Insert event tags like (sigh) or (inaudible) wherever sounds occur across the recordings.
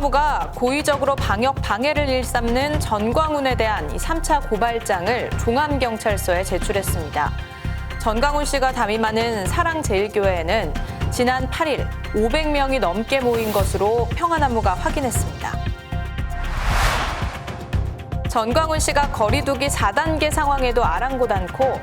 평화나무가 고의적으로 방역 방해를 일삼는 전광훈에 대한 이 3차 고발장을 종암경찰서에 제출했습니다. 전광훈 씨가 담임하는 사랑제일교회에는 지난 8일 500명이 넘게 모인 것으로 평화나무가 확인했습니다. 전광훈 씨가 거리두기 4단계 상황에도 아랑곳 않고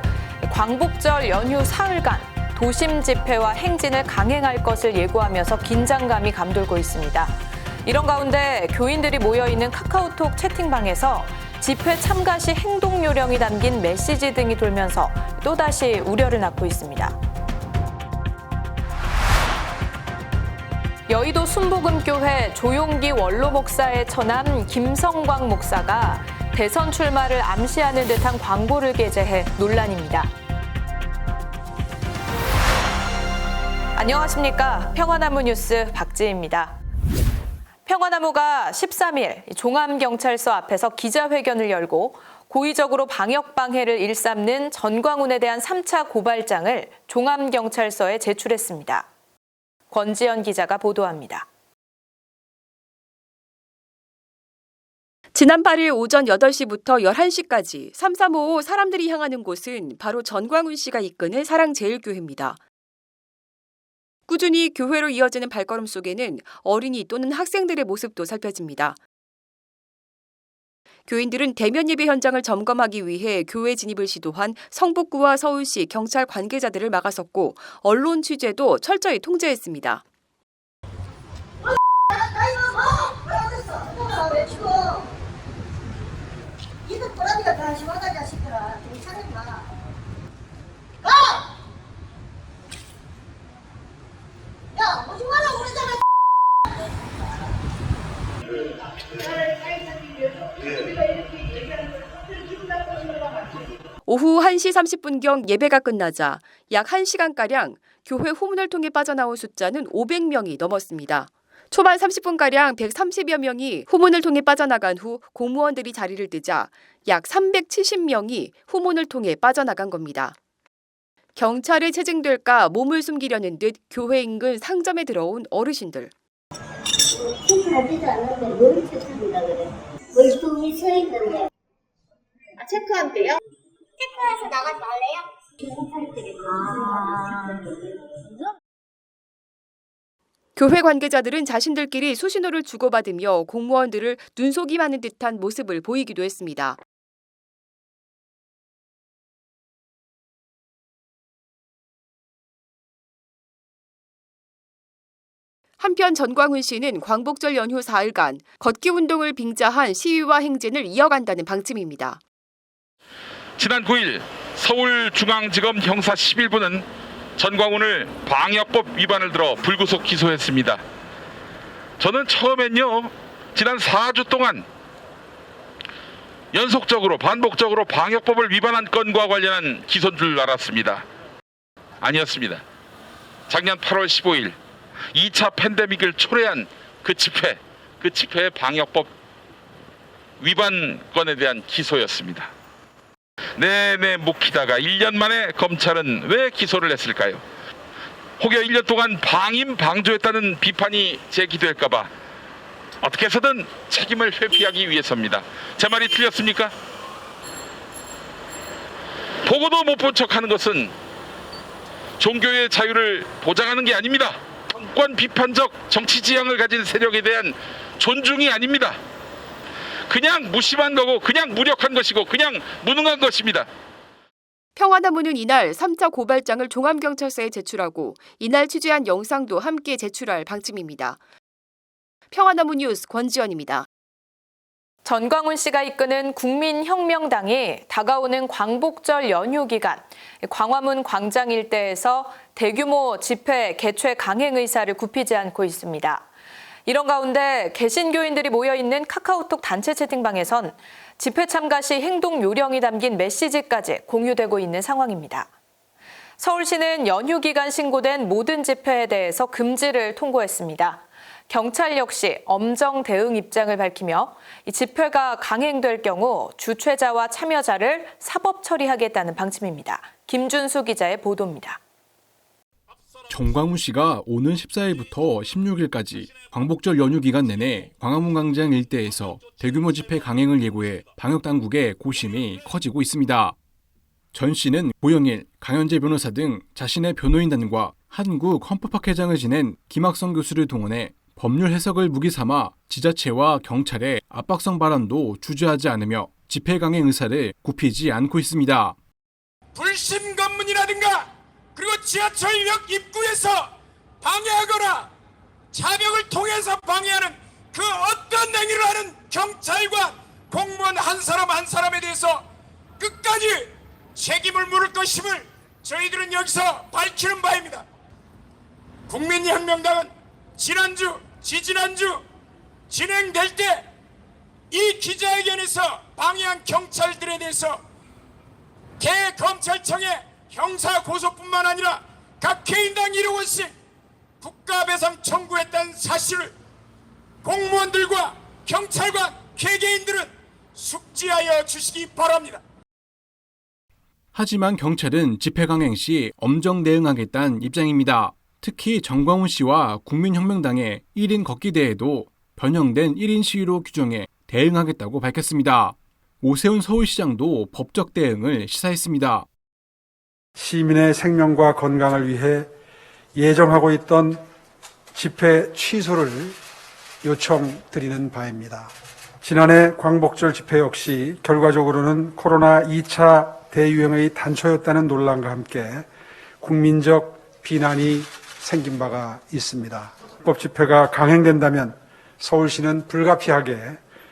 광복절 연휴 사흘간 도심 집회와 행진을 강행할 것을 예고하면서 긴장감이 감돌고 있습니다. 이런 가운데 교인들이 모여 있는 카카오톡 채팅방에서 집회 참가 시 행동 요령이 담긴 메시지 등이 돌면서 또다시 우려를 낳고 있습니다. 여의도 순복음교회 조용기 원로 목사의 처남 김성광 목사가 대선 출마를 암시하는 듯한 광고를 게재해 논란입니다. 안녕하십니까. 평화나무 뉴스 박지혜입니다. 평화나무가 13일 종암경찰서 앞에서 기자회견을 열고 고의적으로 방역 방해를 일삼는 전광훈에 대한 3차 고발장을 종암경찰서에 제출했습니다. 권지연 기자가 보도합니다. 지난 8일 오전 8시부터 11시까지 3355 사람들이 향하는 곳은 바로 전광훈 씨가 이끄는 사랑제일교회입니다. 꾸준히 교회로 이어지는 발걸음 속에는 어린이 또는 학생들의 모습도 살펴집니다. 교인들은 대면 예배 현장을 점검하기 위해 교회 진입을 시도한 성북구와 서울시 경찰 관계자들을 막아섰고 언론 취재도 철저히 통제했습니다. 이거 꼬라지가 다 심하다 자식들아 괜찮아 마 가! 오후 1시 30분경 예배가 끝나자 약 1시간가량 교회 후문을 통해 빠져나온 숫자는 500명이 넘었습니다. 초반 30분가량 130여 명이 후문을 통해 빠져나간 후 공무원들이 자리를 뜨자 약 370명이 후문을 통해 빠져나간 겁니다. 경찰에 체증될까 몸을 숨기려는 듯 교회 인근 상점에 들어온 어르신들. 아, 체크한대요? 체크해서 나가지 말래요? 경찰들이 아 교회 관계자들은 자신들끼리 수신호를 주고받으며 공무원들을 눈속임하는 듯한 모습을 보이기도 했습니다. 한편 전광훈 씨는 광복절 연휴 4일간 걷기 운동을 빙자한 시위와 행진을 이어간다는 방침입니다. 지난 9일 서울중앙지검 형사 11부는 전광훈을 방역법 위반을 들어 불구속 기소했습니다. 저는 처음엔요 지난 4주 동안 연속적으로 반복적으로 방역법을 위반한 건과 관련한 기소인 줄 알았습니다. 아니었습니다. 작년 8월 15일 2차 팬데믹을 초래한 그 집회, 그 집회의 방역법 위반 건에 대한 기소였습니다. 내내 묵히다가 1년 만에 검찰은 왜 기소를 했을까요? 혹여 1년 동안 방임 방조했다는 비판이 제기될까봐 어떻게 해서든 책임을 회피하기 위해서입니다. 제 말이 틀렸습니까? 보고도 못 본 척하는 것은 종교의 자유를 보장하는 게 아닙니다. 정권 비판적 정치 지향을 가진 세력에 대한 존중이 아닙니다. 그냥 무심한 거고 그냥 무력한 것이고 그냥 무능한 것입니다. 평화나무는 이날 3차 고발장을 종암경찰서에 제출하고 이날 취재한 영상도 함께 제출할 방침입니다. 평화나무 뉴스 권지연입니다. 전광훈 씨가 이끄는 국민혁명당이 다가오는 광복절 연휴 기간 광화문 광장 일대에서 대규모 집회 개최 강행 의사를 굽히지 않고 있습니다. 이런 가운데 개신교인들이 모여 있는 카카오톡 단체 채팅방에선 집회 참가 시 행동 요령이 담긴 메시지까지 공유되고 있는 상황입니다. 서울시는 연휴 기간 신고된 모든 집회에 대해서 금지를 통고했습니다. 경찰 역시 엄정 대응 입장을 밝히며 이 집회가 강행될 경우 주최자와 참여자를 사법 처리하겠다는 방침입니다. 김준수 기자의 보도입니다. 정광훈 씨가 오는 14일부터 16일까지 광복절 연휴 기간 내내 광화문 광장 일대에서 대규모 집회 강행을 예고해 방역 당국의 고심이 커지고 있습니다. 전 씨는 고영일, 강현재 변호사 등 자신의 변호인단과 한국 헌법학회장을 지낸 김학성 교수를 동원해 법률 해석을 무기 삼아 지자체와 경찰의 압박성 발언도 주저하지 않으며 집회 강행 의사를 굽히지 않고 있습니다. 불심 검문이라든가 그리고 지하철역 입구에서 방해하거나 자벽을 통해서 방해하는 그 어떤 행위를 하는 경찰과 공무원 한 사람 한 사람에 대해서 끝까지 책임을 물을 것임을 저희들은 여기서 밝히는 바입니다. 국민혁명당은 지난주, 지지난주 진행될 때 이 기자회견에서 방해한 경찰들에 대해서 대검찰청에 형사 고소뿐만 아니라 각 개인당 1억 원씩 국가배상 청구했다는 사실을 공무원들과 경찰관 개개인들은 숙지하여 주시기 바랍니다. 하지만 경찰은 집회 강행 시 엄정 대응하겠다는 입장입니다. 특히 정광훈 씨와 국민혁명당의 1인 걷기 대회도 변형된 1인 시위로 규정해 대응하겠다고 밝혔습니다. 오세훈 서울시장도 법적 대응을 시사했습니다. 시민의 생명과 건강을 위해 예정하고 있던 집회 취소를 요청드리는 바입니다. 지난해 광복절 집회 역시 결과적으로는 코로나 2차 대유행의 단초였다는 논란과 함께 국민적 비난이 생긴 바가 있습니다. 법 집회가 강행된다면 서울시는 불가피하게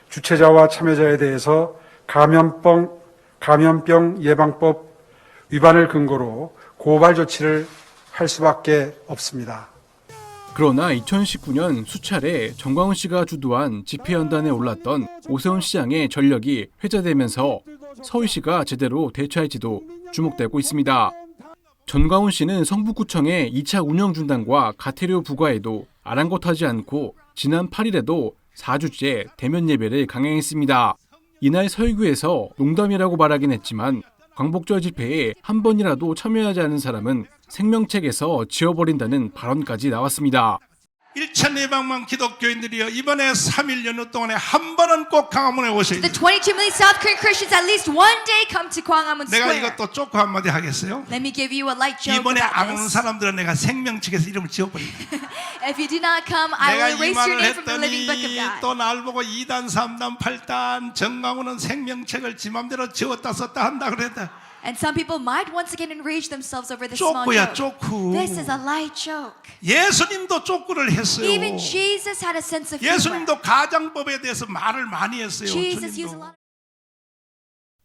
주최자와 참여자에 대해서 감염병, 감염병 예방법 위반을 근거로 고발 조치를 할 수밖에 없습니다. 그러나 2019년 수차례 정광훈 씨가 주도한 집회연단에 올랐던 오세훈 시장의 전력이 회자되면서 서울시가 제대로 대처할지도 주목되고 있습니다. 전광훈 씨는 성북구청의 2차 운영 중단과 가태료 부과에도 아랑곳하지 않고 지난 8일에도 4주째 대면 예배를 강행했습니다. 이날 설교에서 농담이라고 말하긴 했지만 광복절 집회에 한 번이라도 참여하지 않은 사람은 생명책에서 지워버린다는 발언까지 나왔습니다. 1천 예방만 기독교인들이요 이번에 3일 연휴 동안에 한 번은 꼭 강화문에 오셔야 The 돼요 22 million South Korean Christians at least one day come to Gwangamun 내가 Square. 이것도 쪼고 한마디 하겠어요 Let me give you a light joke 이번에 about 안 오는 this. 사람들은 내가 생명책에서 이름을 지워버린다 If you do not come, I 내가 will 이 erase your 말을 name from the living book of 했더니 God. 또 날 보고 2단 3단 8단 정강훈은 생명책을 지 맘대로 지웠다 썼다 한다 그랬다 And some people might once again enrage themselves over this small 쪼꾸야 joke. 쪼꾸 This is a light joke. 예수님도 쪼꾸를 했어요 Even Jesus had a sense of humor. 예수님도 가정법에 대해서 말을 많이 했어요 Jesus used a 주님도 lot.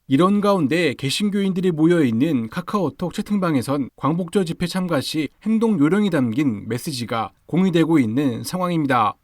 이런 가운데 개신교인들이 모여 있는 카카오톡 채팅방에선 광복절 집회 참가 시 행동 요령이 담긴 메시지가 공유되고 있는 상황입니다.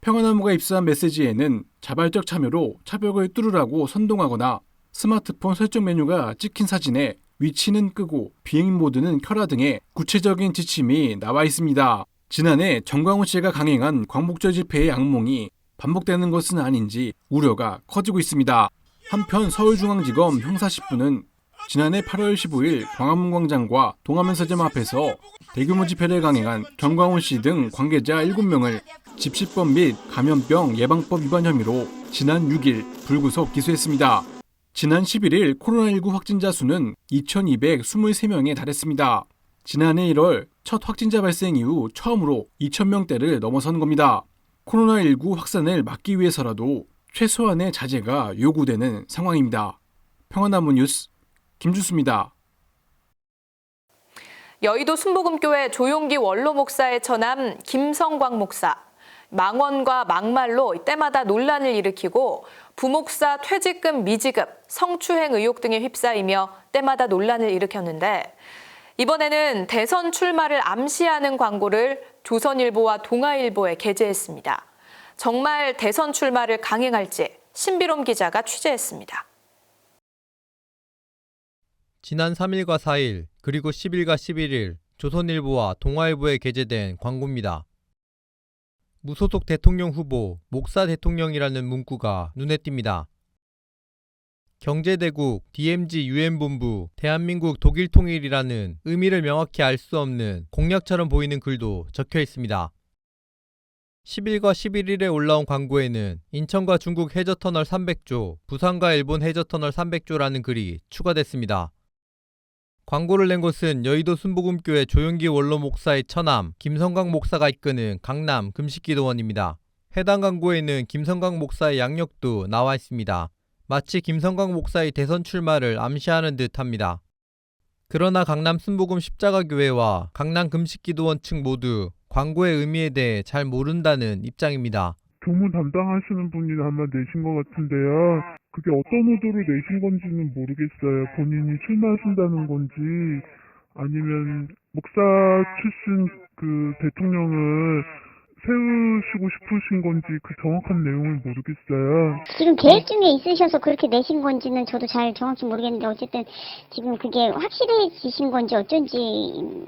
평화나무가 입수한 메시지에는 자발적 참여로 차벽을 뚫으라고 선동하거나 스마트폰 설정 메뉴가 찍힌 사진에 위치는 끄고 비행 모드는 켜라 등의 구체적인 지침이 나와 있습니다. 지난해 정광훈 씨가 강행한 광복절 집회의 악몽이 반복되는 것은 아닌지 우려가 커지고 있습니다. 한편 서울중앙지검 형사 10부는 지난해 8월 15일 광화문 광장과 동화면서점 앞에서 대규모 집회를 강행한 정광훈 씨 등 관계자 7명을 집시법 및 감염병 예방법 위반 혐의로 지난 6일 불구속 기소했습니다. 지난 11일 코로나19 확진자 수는 2,223명에 달했습니다. 지난해 1월 첫 확진자 발생 이후 처음으로 2,000명대를 넘어선 겁니다. 코로나19 확산을 막기 위해서라도 최소한의 자제가 요구되는 상황입니다. 평화나무 뉴스 김주수입니다. 여의도 순복음교회 조용기 원로 목사의 처남 김성광 목사. 망언과 막말로 때마다 논란을 일으키고 부목사 퇴직금 미지급, 성추행 의혹 등에 휩싸이며 때마다 논란을 일으켰는데 이번에는 대선 출마를 암시하는 광고를 조선일보와 동아일보에 게재했습니다. 정말 대선 출마를 강행할지 신비롬 기자가 취재했습니다. 지난 3일과 4일 그리고 10일과 11일 조선일보와 동아일보에 게재된 광고입니다. 무소속 대통령 후보 목사 대통령이라는 문구가 눈에 띕니다. 경제대국, DMZ 유엔본부, 대한민국 독일 통일이라는 의미를 명확히 알 수 없는 공약처럼 보이는 글도 적혀 있습니다. 10일과 11일에 올라온 광고에는 인천과 중국 해저터널 300조, 부산과 일본 해저터널 300조라는 글이 추가됐습니다. 광고를 낸 곳은 여의도 순복음교회 조용기 원로 목사의 처남 김성광 목사가 이끄는 강남 금식기도원입니다. 해당 광고에는 김성광 목사의 양력도 나와 있습니다. 마치 김성광 목사의 대선 출마를 암시하는 듯합니다. 그러나 강남 순복음 십자가교회와 강남 금식기도원 측 모두 광고의 의미에 대해 잘 모른다는 입장입니다. 교무 담당하시는 분이 아마 내신 것 같은데요. 그게 어떤 의도로 내신 건지는 모르겠어요. 본인이 출마하신다는 건지 아니면 목사 출신 그 대통령을 세우시고 싶으신 건지 그 정확한 내용을 모르겠어요. 지금 계획 중에 있으셔서 그렇게 내신 건지는 저도 잘 정확히 모르겠는데 어쨌든 지금 그게 확실해지신 건지 어쩐지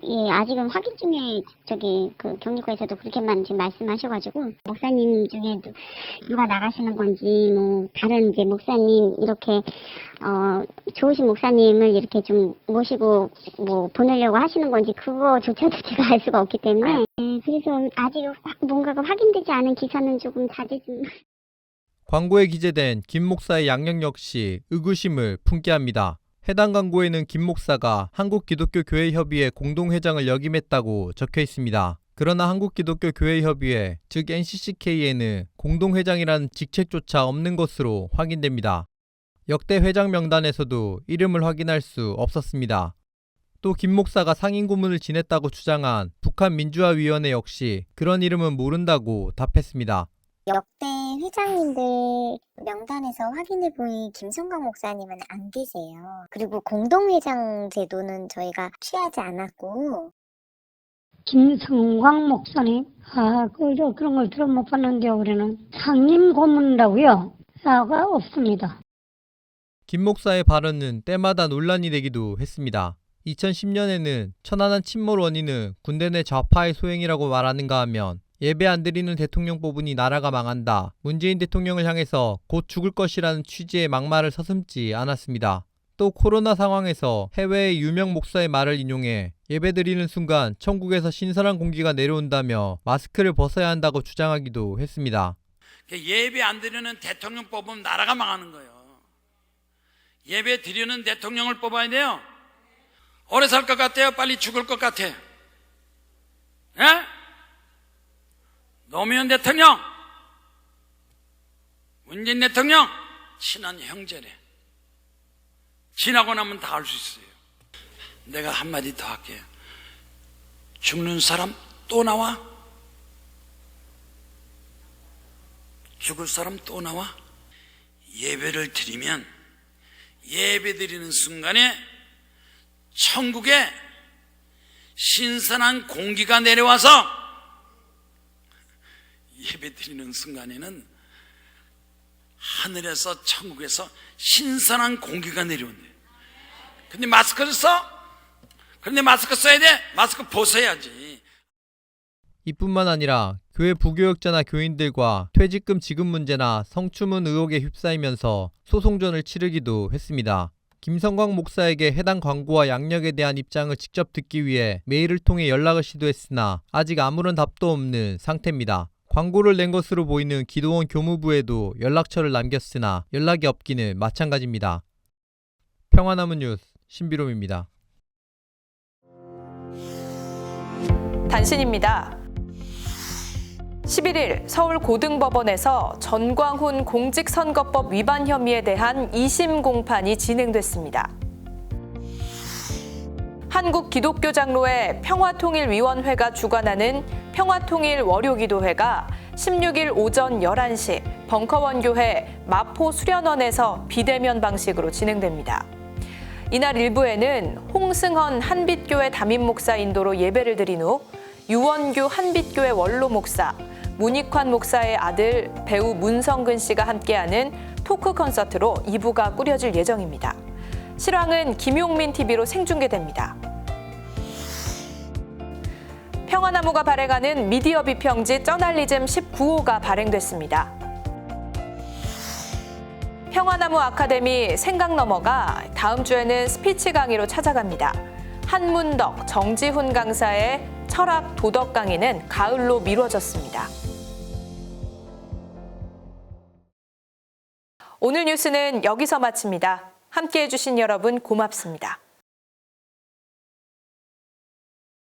예, 아직은 확인 중에 저기 그 경리과에서도 그렇게만 지금 말씀하셔가지고 목사님 중에 누- 누가 나가시는 건지 뭐 다른 이제 목사님 이렇게 어 좋으신 목사님을 이렇게 좀 모시고 뭐 보내려고 하시는 건지 그거조차도 (laughs) 제가 알 수가 없기 때문에 예, 그래서 아직 확- 뭔가가 확인되지 않은 기사는 조금 자제 좀 광고에 기재된 김 목사의 양력 역시 의구심을 품게 합니다. 해당 광고에는 김 목사가 한국기독교교회협의회 공동회장을 역임했다고 적혀 있습니다. 그러나 한국기독교교회협의회, 즉 NCCK에는 공동회장이라는 직책조차 없는 것으로 확인됩니다. 역대 회장 명단에서도 이름을 확인할 수 없었습니다. 또 김 목사가 상임 고문을 지냈다고 주장한 북한 민주화위원회 역시 그런 이름은 모른다고 답했습니다. 역대 회장님들 명단에서 확인해 보인 김성광 목사님은 안 계세요. 그리고 공동회장 제도는 저희가 취하지 않았고 김성광 목사님, 아, 그, 저, 그런 걸 들어 못 봤는데요, 우리는. 상임 고문이라고요? 아가 없습니다. 김 목사의 발언은 때마다 논란이 되기도 했습니다. 2010년에는 천안한 침몰 원인은 군대 내 좌파의 소행이라고 말하는가 하면 예배 안 드리는 대통령 뽑으니 나라가 망한다. 문재인 대통령을 향해서 곧 죽을 것이라는 취지의 막말을 서슴지 않았습니다. 또 코로나 상황에서 해외의 유명 목사의 말을 인용해 예배 드리는 순간 천국에서 신선한 공기가 내려온다며 마스크를 벗어야 한다고 주장하기도 했습니다. 예배 안 드리는 대통령 뽑으면 나라가 망하는 거예요. 예배 드리는 대통령을 뽑아야 돼요. 오래 살 것 같아요? 빨리 죽을 것 같아? 예? 노무현 대통령, 문재인 대통령, 친한 형제래. 지나고 나면 다 알 수 있어요. 내가 한마디 더 할게요. 죽는 사람 또 나와? 죽을 사람 또 나와? 예배를 드리면 예배 드리는 순간에 천국에 신선한 공기가 내려와서 예배 드리는 순간에는 하늘에서 천국에서 신선한 공기가 내려온대. 근데 마스크를 써? 그런데 마스크 써야 돼? 마스크 벗어야지. 이뿐만 아니라 교회 부교역자나 교인들과 퇴직금 지급 문제나 성추문 의혹에 휩싸이면서 소송전을 치르기도 했습니다. 김성광 목사에게 해당 광고와 양력에 대한 입장을 직접 듣기 위해 메일을 통해 연락을 시도했으나 아직 아무런 답도 없는 상태입니다. 광고를 낸 것으로 보이는 기도원 교무부에도 연락처를 남겼으나 연락이 없기는 마찬가지입니다. 평화남은 뉴스 신비롬입니다. 단신입니다. 11일 서울 고등법원에서 전광훈 공직선거법 위반 혐의에 대한 2심 공판이 진행됐습니다. 한국기독교장로회 평화통일위원회가 주관하는 평화통일 월요기도회가 16일 오전 11시 벙커원교회 마포 수련원에서 비대면 방식으로 진행됩니다. 이날 일부에는 홍승헌 한빛교회 담임 목사 인도로 예배를 드린 후 유원규 한빛교회 원로 목사, 문익환 목사의 아들 배우 문성근 씨가 함께하는 토크 콘서트로 2부가 꾸려질 예정입니다. 실황은 김용민 TV로 생중계됩니다. 평화나무가 발행하는 미디어 비평지 저널리즘 19호가 발행됐습니다. 평화나무 아카데미 생각 넘어가 다음 주에는 스피치 강의로 찾아갑니다. 한문덕, 정지훈 강사의 철학 도덕 강의는 가을로 미뤄졌습니다. 오늘 뉴스는 여기서 마칩니다. 함께 해주신 여러분 고맙습니다.